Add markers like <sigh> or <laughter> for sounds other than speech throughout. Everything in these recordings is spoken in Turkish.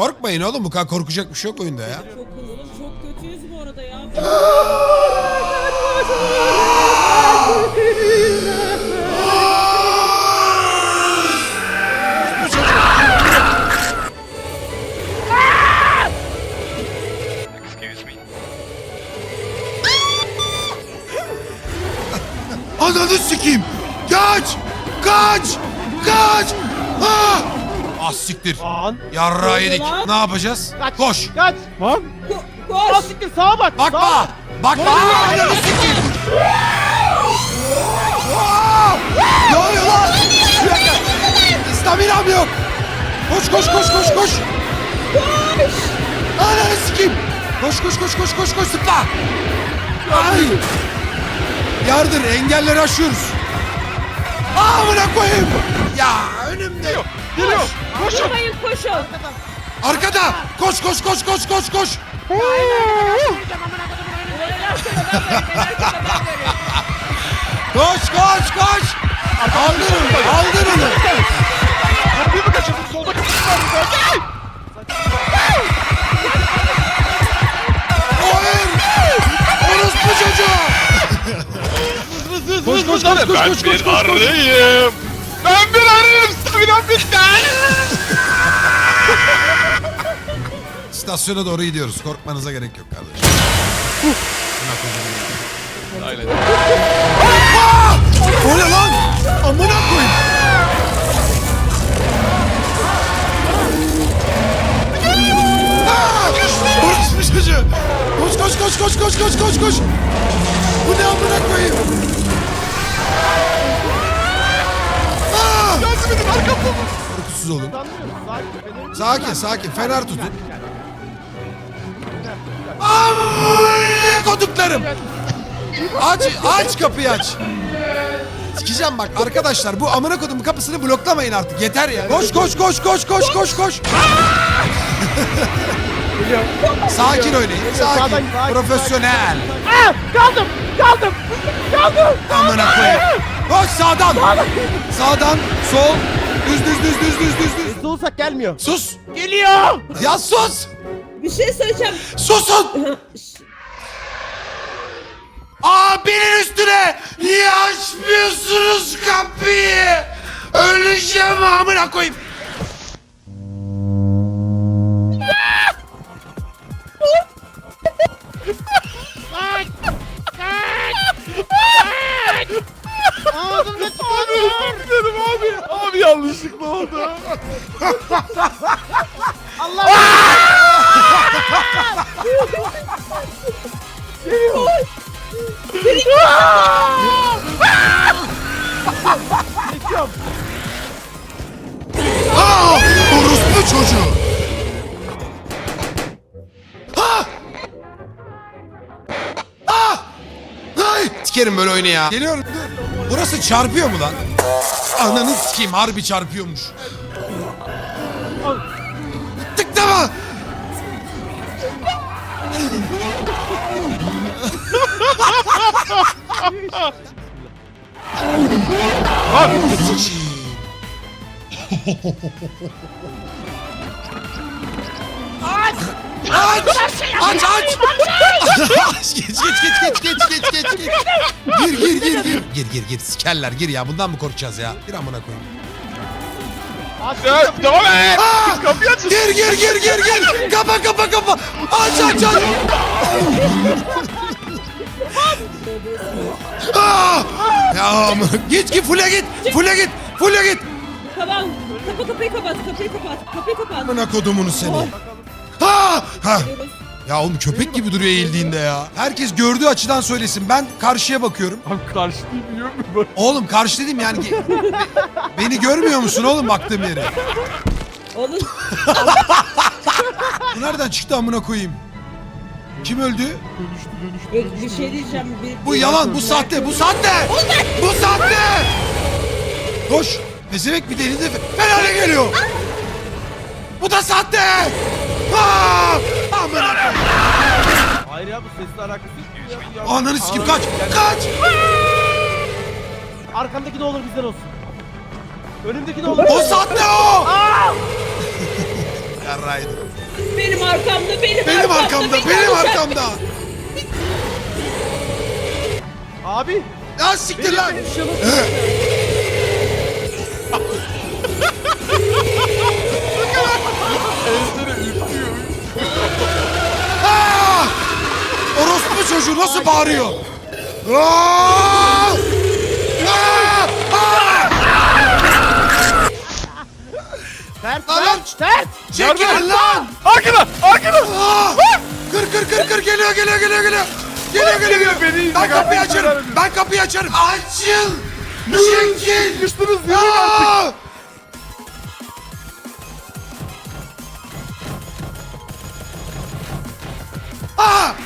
Korkmayın oğlum bu kadar korkacak bir şey yok oyunda ya. Çok oğlum çok kötüyüz bu arada ya. Ananı sikeyim. Kaç! Kaç! Kaç! Ah! Ah siktir. Lan. Yarrağı yedik. lan? Ne yapacağız? Kaç. Koş. Kaç. Lan. Ko- koş. siktir sağa bak. Bakma. Sağa. Bakma. Ananı. Ah! Ne oluyor lan? Bir dakika. Staminam yok. Koş koş koş koş koş. Koş. Ananı sikeyim. Koş koş koş koş koş koş zıpla. Ay. Yardır engelleri aşıyoruz. Amına koyayım. Ya önümde. Geliyor. Koşun. Durmayın koşun. Arkada. Koş koş koş koş koş koş. Koş koş koş. Aldır onu. Aldır onu. Kapıyı mı kaçırdın? Solda kapı var burada. Hayır. Orospu çocuğu. Koş koş koş koş Ben koş koş bir koş. arıyım. Ben bir arıyım. Staminam bitti. İstasyona doğru gidiyoruz. Korkmanıza gerek yok kardeşim. Aynen. O ne lan? Amına koyayım. Aa! Orospu çocuğu. Koş koş koş koş koş koş koş koş. Bu ne amına koyayım? Aa! Korkusuz olun. Sakin sakin. Fener tutun. Amına koduklarım. Aç aç kapıyı aç. Sikeceğim bak arkadaşlar bu amına kodumun kapısını bloklamayın artık yeter ya. Koş koş koş koş koş koş koş. sakin oynayın sakin. Profesyonel. Aa, kaldım. Kaldım. Kaldım. Amına koyayım. Koş sağdan. Sağdan sol. Düz düz düz düz düz düz düz. Hızlı olsak gelmiyor. Sus. Geliyor. Ya sus. Bir şey söyleyeceğim. Susun. Abinin üstüne niye açmıyorsunuz kapıyı? Öleceğim amına koyayım. Ağzımda çıkardım. Dedim abi. Abi yanlışlıkla oldu. Allah. Geçiyorum. Aa! Orospu çocuğu. Ha! Ah! Ay! Sikerim böyle oyunu ya. Geliyorum. Burası çarpıyor mu lan? Ananı sikeyim harbi çarpıyormuş. Tıklama! Aç! Aç aç! Aç geç geç geç geç geç geç geç geç. Gir gir gir gir. Gir gir gir sikerler gir ya bundan mı korkacağız ya? Gir amına koyayım. Aç. Ya, Devam et. Aa! Kapıyı açın. Gir gir gir gir gir. Kapa kapa kapa. Aç aç aç. Aa! Ya amına git git fulle git. Fulle git. Fulle git. Tamam. Kapa kapıyı kapat. Kapıyı kapat. Kapıyı kapat. Amına kodumunu seni. Ha! Ha! Ya oğlum köpek gibi duruyor eğildiğinde ya. Herkes gördüğü açıdan söylesin. Ben karşıya bakıyorum. Abi karşı değil biliyor musun? Bak. Oğlum karşı dedim yani. ge- be- beni görmüyor musun oğlum baktığım yere? Oğlum Bu nereden çıktı amına koyayım? Kim öldü? Dönüştü dönüştü. bir, bir şey diyeceğim. Bir, Bu yalan, bu sahte, bu sahte! Bu sahte! Koş! Pezevenk bir deli de Fener'e geliyor! Bu da sahte! Aa! Amına koyayım! Hayır ya bu sesle alakası yok. Ya, ya. Ananı sikim kaç! Kaç! Arkamdaki ne olur bizden olsun. Önümdeki ne olur. O sahte o! Yarraydı. Benim arkamda, benim, Benim arkamda, benim arkamda. Abi. Ya siktir lan. Ensene ürküyor. Orospu çocuğu nasıl bağırıyor? Aa! Tert Lan! tert tert. Çekilin lan! Arkada! Arkada! Kır kır kır kır geliyor geliyor geliyor geliyor. Geliyor geliyor geliyor. Beni Ben kapıyı açarım. Ben kapıyı açarım. Açıl. Çekil. Sıkıştınız yürüyün artık. Aa!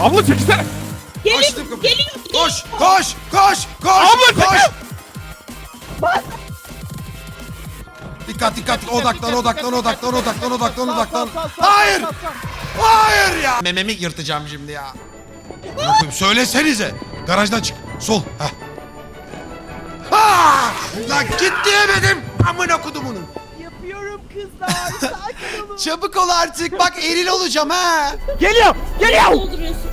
Abla çekilsene. Geliyor, Açtım kapıyı. geliyor. Koş, koş, koş, koş, Abla, koş. çekil. Dikkat, dikkat, odaklan, odaklan, odaklan, odaklan, odaklan, odaklan. Hayır, hayır ya. Mememi yırtacağım şimdi ya. Bakayım, söylesenize. Garajdan çık, sol. Heh. Aa! Lan git diyemedim. Amına kodumunun. Kızlar. Sakin olun. <laughs> Çabuk ol artık. Bak eril olacağım ha. Geliyor. Geliyor. Dolduruyorsun.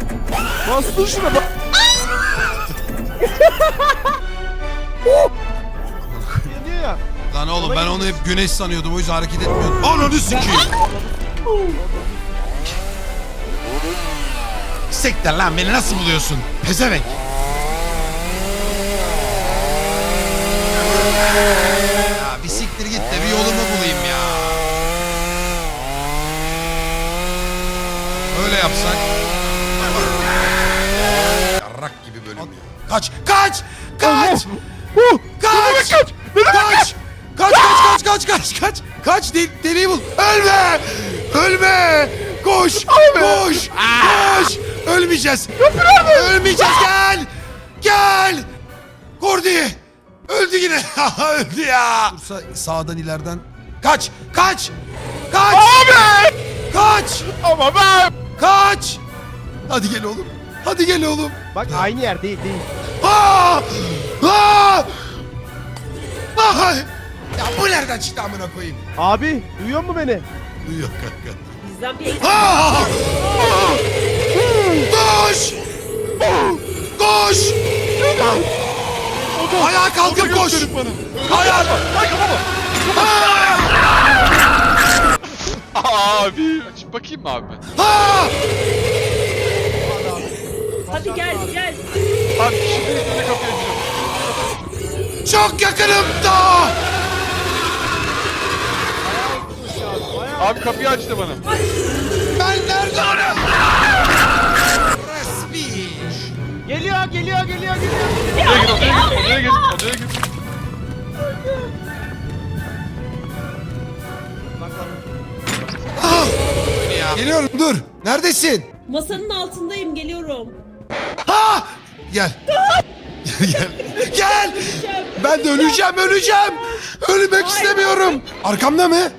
Bastın şuna bak. <laughs> Geliyor ya. Lan oğlum ben onu hep güneş sanıyordum. O yüzden hareket etmiyordum. Ananı sikeyim. Siktir lan beni nasıl buluyorsun? Pezevenk. Yapsak. Yarrak gibi bölüm ya. Kaç! Kaç! Kaç! Kaç! Kaç! Kaç! Kaç kaç kaç kaç kaç kaç kaç de deliği bul. Ölme! Ölme! Koş! Koş! Koş! Ölmeyeceğiz. Ölmeyeceğiz gel! Gel! Kordi! Öldü yine. <laughs> Öldü ya. Dursa sağdan ileriden. Kaç! Kaç! Kaç! Abi! Kaç! Ama ben! Kaç! Hadi gel oğlum. Hadi gel oğlum. Bak aynı yer değil değil. Aa! Aa! Aa! Ya bu nereden çıktı amına koyayım? Abi duyuyor mu beni? Duyuyor kanka. Bizden bir Aa! Koş! Koş! Ayağa kalkıp koş! Ayağa! Aa! Abi! Bakayım mı abi? Aa! Hadi gel, gel. Abi şimdi üstüne kapıyı açacağım. Çok yakınımda! Abi kapıyı açtı bana. Ben nerede? Resmi. Geliyor geliyor geliyor geliyor. Odaya gir, odaya gir, odaya gir. Bak bak. Ah! Geliyorum dur. Neredesin? Masanın altındayım, geliyorum. Ha! Gel. gel. Gel. Ben de öleceğim, öleceğim. Ölmek istemiyorum. Arkamda mı?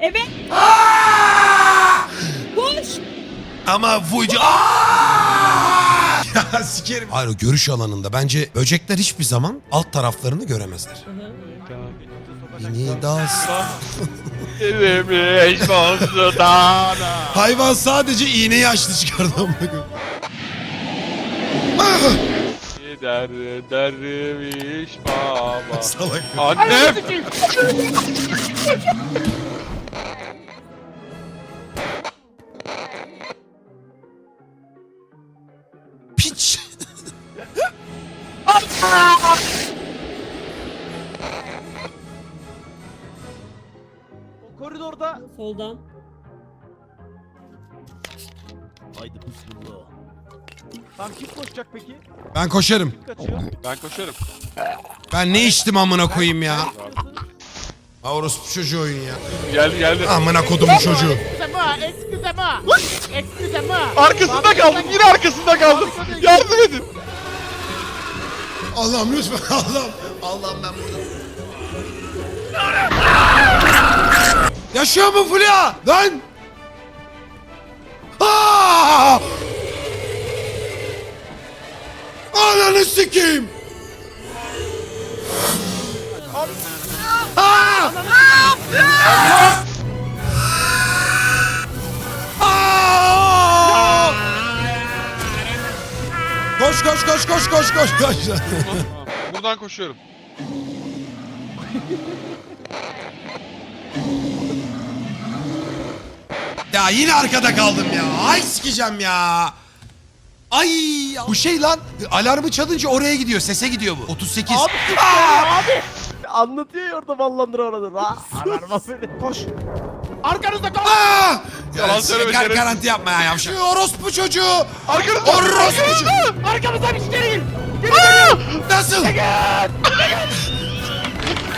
Evet, Aa! koş. Ama fucu. Aa! Ya sikerim. Hayır o görüş alanında bence böcekler hiçbir zaman alt taraflarını göremezler. <laughs> Erimiş bozdudan. Hayvan sadece iğneyi açtı çıkardı amına koyayım. Ah! Gider derviş baba. Salak. Annem! Piç. Koridorda. Soldan. Haydi bismillah. Tamam kim koşacak peki? Ben koşarım. Kim kaçıyor? Ben koşarım. Ben ne içtim amına koyayım ya. Ha orospu çocuğu oyun ya. Geldi geldi. Amına kodumun çocuğu. Arkasında kaldım yine arkasında kaldım. Yardım edin. Allah'ım lütfen <laughs> Allah'ım. Allah'ım ben burada. Yaşıyor mu Fulya? Lan! Aa! Ananı sikeyim. Aa! Koş koş koş koş koş koş koş. Buradan koşuyorum. Ya yine arkada kaldım ya. Ay sikeceğim ya. Ay bu şey lan alarmı çalınca oraya gidiyor sese gidiyor bu. 38. Abi, Aa! abi. Anlatıyor ya orada ballandıra orada. Ha, alarma beni. Koş. Arkanızda koş. Aa! Yalan Ya, söyleme, gar- şerefsiz. garanti yapma ya yavşak. Orospu çocuğu. Arkanızda! Orospu çocuğu. Arkamızdan bir geri gel. Geri geliyor. Nasıl?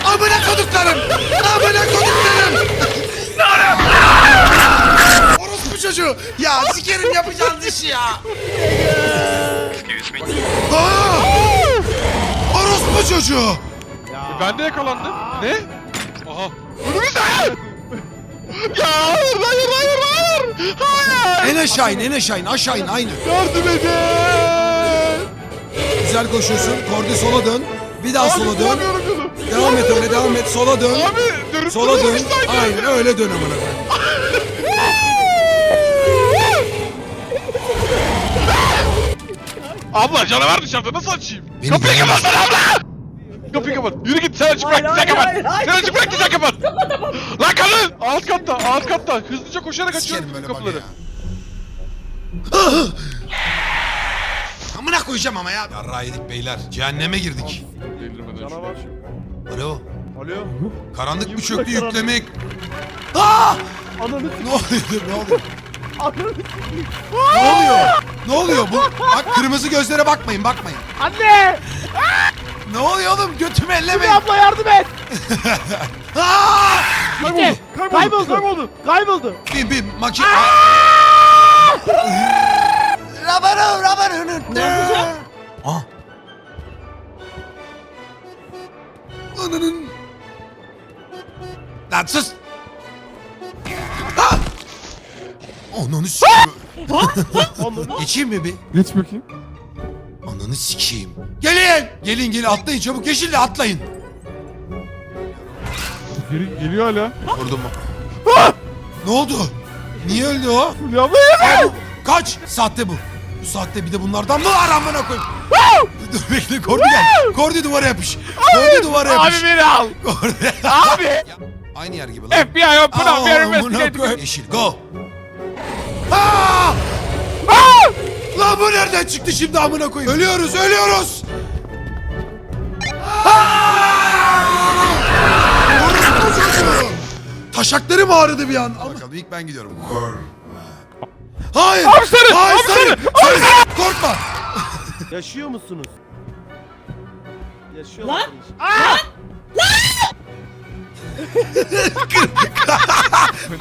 Amına koduklarım. Amına koduklarım. Çocuğu. Ya sikerim yapacağın <laughs> işi ya. Aa! Orospu çocuğu. Ben de yakalandım. Ne? Aha. Ya hayır hayır hayır hayır! Hayır! En aşağı in, en aşağı in. Aşağı in, aynı. Yardım edin! Güzel koşuyorsun. Kordi sola dön. Bir daha sola dön. Devam et öyle, devam et. Sola dön. Abi dönüp Sola dön. Aynen öyle dön amına koyayım. Abla canavar dışarıda nasıl açayım? Beni Kapıyı kapat abla! Kapıyı kapat. Yürü git sen açıp bırak Hayır, sen kapat. hayır, hayır. Sen açıp bırak sen kapat. Lan kadın! Alt katta alt katta. Hızlıca koşarak açıyorum Sikerim bütün böyle kapıları. ya. <gasps> Amına koyacağım ama ya. Yarrağı yedik beyler. Cehenneme girdik. Delirmeden Canavar. Alo. Alo. Karanlık mı çöktü yüklemek? Aa! Ananı Ne oluyor? Ne oluyor? Ananı Ne oluyor? Ne oluyor bu? Bak kırmızı gözlere bakmayın, bakmayın. Anne! Ne oluyor oğlum? Götümü Bir ellemeyin. abla yardım et! <laughs> Aa! Gitti! Kayboldu! Kayboldu! Kayboldu! Bir bir makine. Rabarı, rabarı. Ne yapacağım? Aa. Ananın. Lan sus. Ah! Ananı sikeyim. Geçeyim mi bir? Geç bakayım. Ananı sikeyim. Gelin. Gelin gelin atlayın çabuk yeşille atlayın. Geri, geliyor hala. Vurdum mu? Ne oldu? Niye öldü o? Fulya abla Aa, bu- Kaç? Sahte bu. Bu saatte bir de bunlardan mı var amına koyayım? Dur bekle Kordi gel. Kordi duvara yapış. Kordi duvara yapış. Abi beni al. Kordi. Abi. Aynı yer gibi lan. FBI open Aa, up your amına investigation. koyayım. Yeşil go. Aa! Lan bu nereden çıktı şimdi amına koyayım? Ölüyoruz ölüyoruz. Aa! Taşaklarım ağrıdı bir an. Ama bakalım ilk ben gidiyorum. Hayır. Abi seni, Hayır abi seni. seni, Seni- Korkma. Yaşıyor musunuz? Yaşıyor Lan! musunuz?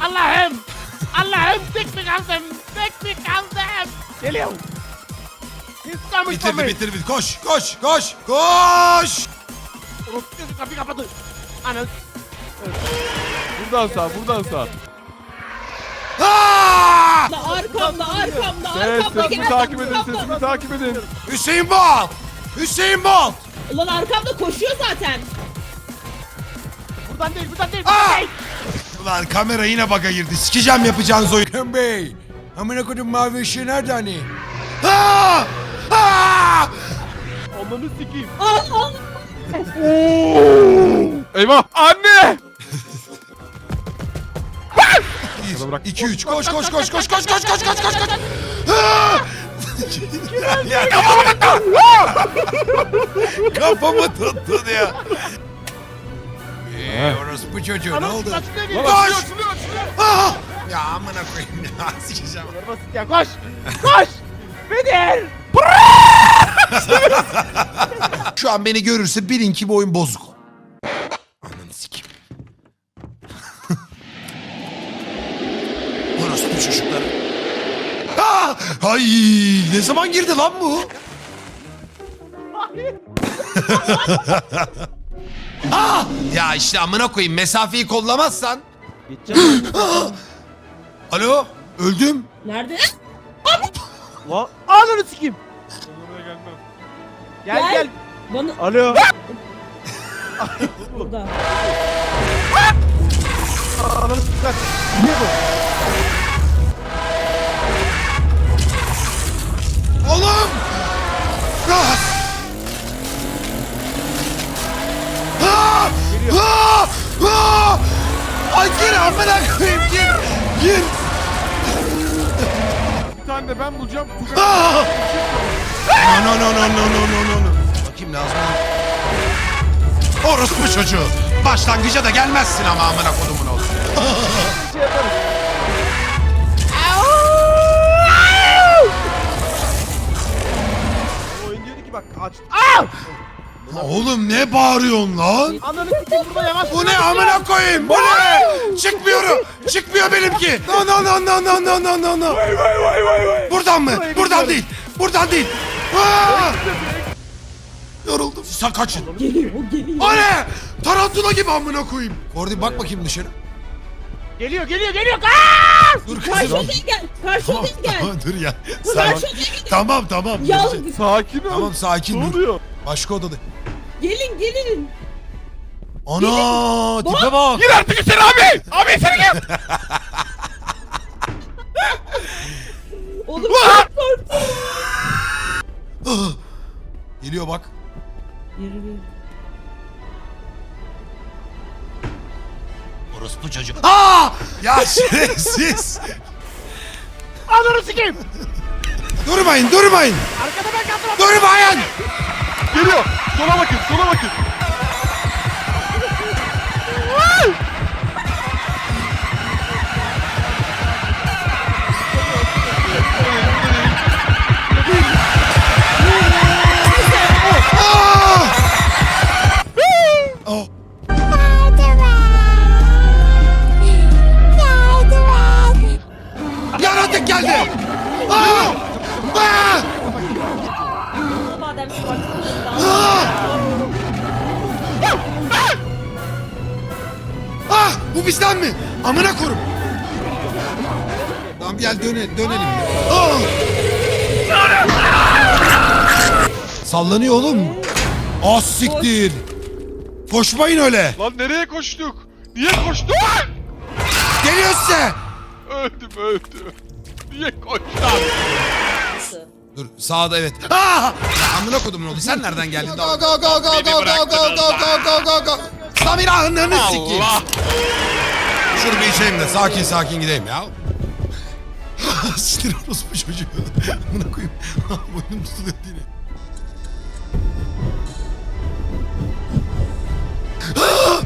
<laughs> Allah'ım! Allah'ım tek mi kaldım? Tek mi kaldım? Geliyor! İstanbul Bitirdi İstanbul! bitir bitir. Koş koş koş. Koş. Orospu kapıyı kapadı. Anıl. Buradan sağ, buradan sağ. Aa! Arkamda, arkamda, Evet, arkamda. sesimi Gel, takip edin, arkamda. sesimi takip edin. Hüseyin Bolt. Hüseyin Bolt. Ulan arkamda koşuyor zaten. Buradan değil, buradan değil, Aa! buradan değil. Ulan kamera yine baka girdi. Sikeceğim yapacağınız oyun. Ken Bey. Amına koydum mavi ışığı nerede hani? Aa! Aa! Ananı sikeyim. Al, al. Eyvah! Anne! Bir, bırak. iki, üç. Koş, koş, koş, koş, koş, koş, koş, koş, koş, koş. Aa! Ya, Kafamı tuttu. Kafamı tuttu diyor. Eee orası bu çocuğu ne oldu? açılıyor değil. Koş! Açılıyor, açılıyor, açılıyor. Aa! Ya amına koyayım ya sikeceğim. Basit ya koş! Koş! Bedir! <laughs> Şu an beni görürse bilin ki bu oyun bozuk. Ananı sikeyim. <laughs> Orospu çocukları. Ah! Ay ne zaman girdi lan bu? <laughs> ah! Ya işte amına koyayım mesafeyi kollamazsan. Geçeceğim. <gasps> Alo öldüm. Nerede? Lan ananı sikeyim. Oraya gelmem. Gel Gel. gel. Bana Alo. <laughs> burada. Dikkat. Niye bu? Oğlum! Ah! Ah! Ah! Ah! Ay gir amına koyayım gir. Gir. Bir tane de ben bulacağım. Ah! No no no no no no no no. Bakayım lazım. Orospu çocuğu. Başlangıca da gelmezsin ama amına kodumun olsun. Şey yaparız. Oyun diyordu ki bak aç. Oğlum ne bağırıyorsun lan? Ananı sikeyim burada yavaş. Bu ne amına koyayım? Bu ne? Çıkmıyorum. Çıkmıyor benimki. No no no no no no no no no. Buradan mı? Buradan değil. Buradan değil. Aa! Yoruldum. Sen kaçın. Geliyor o geliyor. O ne? Tarantula gibi amına koyayım. Kordi bak bakayım dışarı. Geliyor geliyor geliyor. Aa! Dur kızım. Karşı odaya gel. Karşı Tamam, odaya gel. tamam dur ya. Sakin. gel. Tamam tamam. Ya Sakin ol. Tamam sakin Ne dur. oluyor? Başka odada. Gelin gelin. Ana tipe bak. Gir artık içeri abi. Abi içeri gir. Oğlum çok korktum. Ah! <gasps> Geliyor bak. Yürü. Orospu çocuğu. Aa! Ya şerefsiz. Ananı sikeyim. durmayın durmayın. Arkada ben kaldım. Durmayın. Geliyor. Sola bakın sola bakın. Tamam gel döne, dönelim. Ah! Sallanıyor oğlum. Az siktir. Koşmayın öyle. Lan nereye koştuk? Niye koştuk? Geliyor size. Öldüm öldüm. Niye koştuk? Dur sağda evet. Aa! Ya amına kodumun oldu. Sen nereden geldin? Go go go go go go go go go go go go. Samira ananı sikeyim. Allah. Şunu bir içeyim de sakin sakin gideyim ya. <laughs> Sinir orospu çocuğu. <laughs> Amına koyayım. <laughs> Boynum tutuluyor yine. <gasps>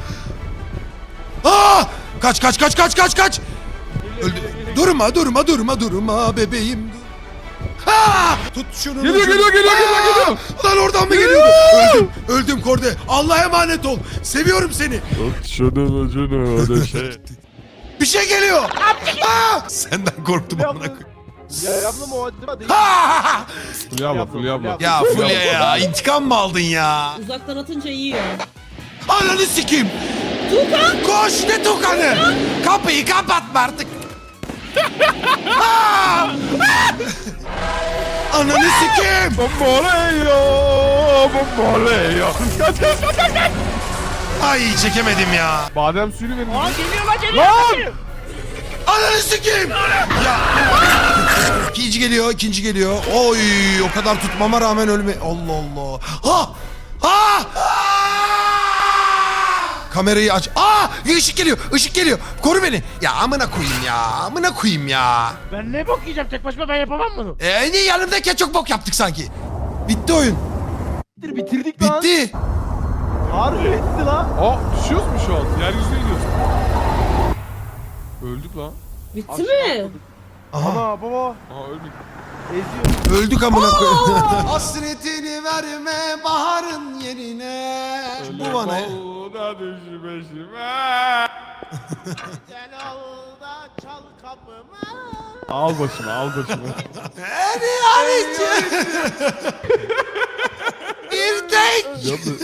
Aa! Kaç kaç kaç kaç kaç kaç. Öldü. Durma durma durma durma bebeğim. Ha! Tut şunu. Geliyor, geliyor, geliyor, geliyor, geliyor. Lan oradan mı geliyordu? Öldüm. Öldüm Korde. Allah'a emanet ol. Seviyorum seni. Şunu şunu öyle şey. Bir şey geliyor. Aa! Senden korktum amına koyayım. Ya yapma o acaba değil. Ha! Fulya abla Fulya abla. Ya Fulya ya intikam mı aldın ya? Uzaktan atınca yiyor. Ananı sikeyim. Tukan. Koş ne tukanı. Kapıyı kapatma artık. <laughs> Aa! Ananı sikeyim. Bomboleyo, bomboleyo. Kaç kaç kaç kaç. Ay çekemedim ya. Badem suyunu verin. Aa geliyor lan geliyor. Lan! Ananı sikeyim. Ya. İkinci geliyor, ikinci geliyor. Oy, o kadar tutmama rağmen ölme. Allah Allah. Ha! Ha! Kamerayı aç. Aa! Işık geliyor, ışık geliyor. Koru beni. Ya amına koyayım ya. Amına koyayım ya. Ben ne bok yiyeceğim tek başıma ben yapamam bunu. Ee, niye yanımdayken çok bok yaptık sanki. Bitti oyun. Bitir, bitirdik lan. Bitti. Harbi bitti lan. Aa düşüyoruz mu şu an? Yeryüzüne gidiyoruz. Öldük lan. Bitti mi? Aha. Ana baba Aa ölmedik. eziyor. Öldük amına koyayım. <laughs> Hasretini verme baharın yerine. Bu bana. Olda düşü peşime. <laughs> Gel da çal kapımı. Al başımı al başımı. Beni arayacak. <laughs> Bir tek. Yalnız,